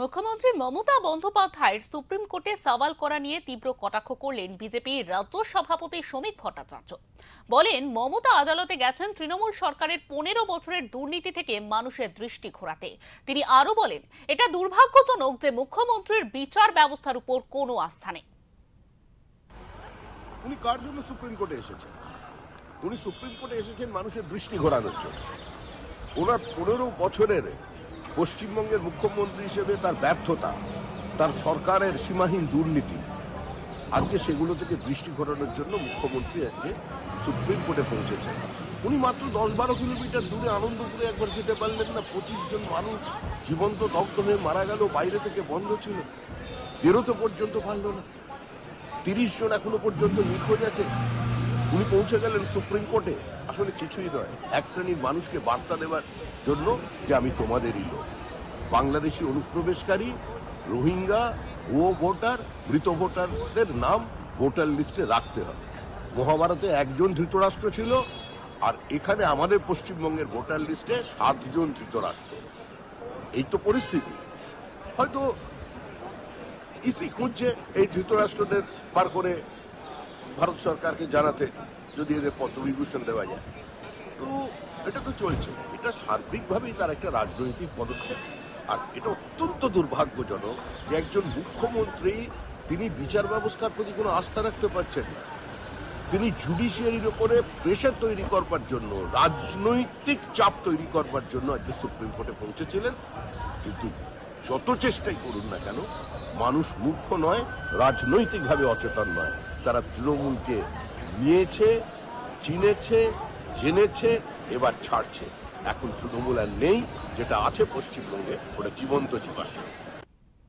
মুখ্যমন্ত্রী মমতা বন্দ্যোপাধ্যায়ের সুপ্রিম কোর্টে সওয়াল করা নিয়ে তীব্র কটাক্ষ করলেন বিজেপির রাজ্য সভাপতি শ্রমিক ভট্টাচার্য। বলেন, মমতা আদালতে গেছেন তৃণমূল সরকারের পনেরো বছরের দুর্নীতি থেকে মানুষের দৃষ্টি ঘোরাতে। তিনি আরও বলেন, এটা দুর্ভাগ্যজনক যে মুখ্যমন্ত্রীর বিচার ব্যবস্থার উপর কোনো আস্থা নেই। উনি কার জন্য সুপ্রিম কোর্টে এসেছেন? উনি সুপ্রিম কোর্টে এসেছেন মানুষের দৃষ্টি ঘোরানোর জন্য। ওনার পনেরো বছরের পশ্চিমবঙ্গের মুখ্যমন্ত্রী হিসেবে তার ব্যর্থতা, তার সরকারের সীমাহীন দুর্নীতি, আজকে সেগুলো থেকে দৃষ্টি ঘোরানোর জন্য মুখ্যমন্ত্রী আজকে সুপ্রিম কোর্টে পৌঁছেছেন। উনি মাত্র দশ বারো কিলোমিটার দূরে আনন্দপুরে একবার যেতে পারলেন না, পঁচিশ জন মানুষ জীবন্ত দগ্ধ হয়ে মারা গেল, বাইরে থেকে বন্ধ ছিল বেরোতে পর্যন্ত পারল না। তিরিশ জন এখনও পর্যন্ত নিখোঁজ আছে উনি পৌঁছে গেলেন সুপ্রিম কোর্টে। আসলে কিছুই নয়। এক শ্রেণির মানুষকে বার্তা দেওয়ার জন্য যে আমি তোমাদেরই লোক। বাংলাদেশি অনুপ্রবেশকারী, রোহিঙ্গা, ভুয়ো ভোটার, মৃত ভোটারদের নাম ভোটার লিস্টে রাখতে হবে। মহাভারতে একজন ধৃতরাষ্ট্র ছিল, আর এখানে আমাদের পশ্চিমবঙ্গের ভোটার লিস্টে সাতজন ধৃতরাষ্ট্র। এই তো পরিস্থিতি। হয়তো ইসি খুঁজছে এই ধৃতরাষ্ট্রদের পার করে ভারত সরকারকে জানাতে। যদি এদের পদ্মবিভূষণ দেওয়া যায়। তো এটা তো চলছে। এটা সার্বিকভাবেই তার একটা রাজনৈতিক পদক্ষেপ। আর এটা অত্যন্ত দুর্ভাগ্যজনক যে একজন মুখ্যমন্ত্রী, তিনি বিচার ব্যবস্থার প্রতি কোনো আস্থা রাখতে পারছেন না। তিনি জুডিশিয়ারির ওপরে প্রেশার তৈরি করবার জন্য, রাজনৈতিক চাপ তৈরি করবার জন্য আজকে সুপ্রিম কোর্টে পৌঁছেছিলেন। কিন্তু যত চেষ্টাই করুন না কেন, মানুষ মুখ্য নয়, রাজনৈতিকভাবে অচেতন নয়। তারা তৃণমূলকে নিয়েছে, চিনেছে, জেনেছে, এবার ছাড়ছে। এখন তৃণমূল আর নেই, যেটা আছে পশ্চিমবঙ্গে, ওটা জীবন্ত জীবাশ্ম।